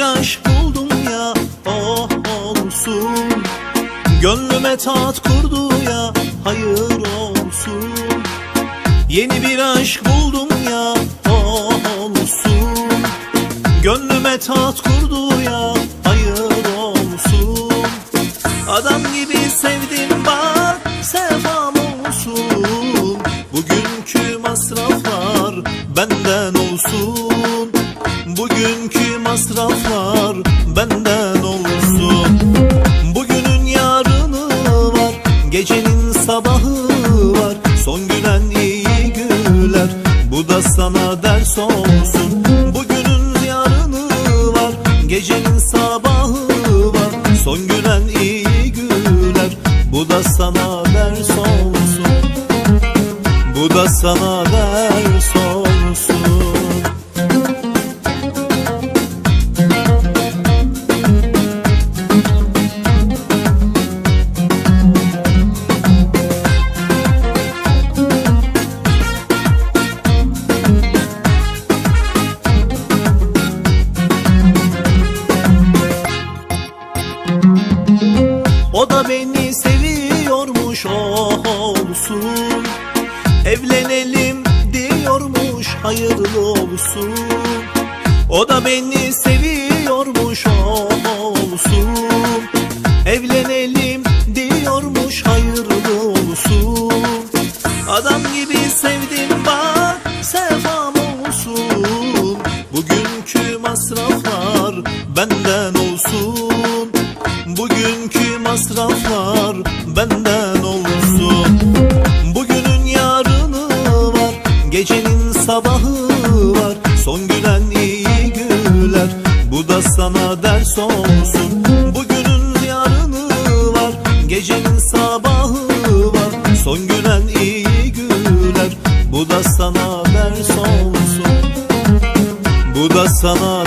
Bir aşk buldum ya oh olsun. Gönlüme tat kurdu ya hayır olsun. Yeni bir aşk buldum ya oh olsun. Gönlüme tat kurdu ya hayır olsun. Adam gibi sevdim bak sevdam olsun. Bugünkü masraflar benden olsun Bugünkü masraflar benden olsun. Bugünün yarını var Gecenin sabahı var. Son gülen iyi güler Bu da sana ders olsun. Bugünün yarını var Gecenin sabahı var. Son gülen iyi güler Bu da sana ders olsun. Bu da sana ders oh olsun Evlenelim diyormuş hayırlı olsun. O da beni seviyormuş olsun. Evlenelim diyormuş hayırlı olsun. Adam gibi sevdim bak sevdam olsun. Bugünkü masraflar benden olsun. Bugünkü masraflar benden sabahı var. Son gülen iyi güler. Bu da sana ders olsun. Bugünün yarını var. Gecenin sabahı var. Son gülen iyi güler. Bu da sana ders olsun. Bu da sana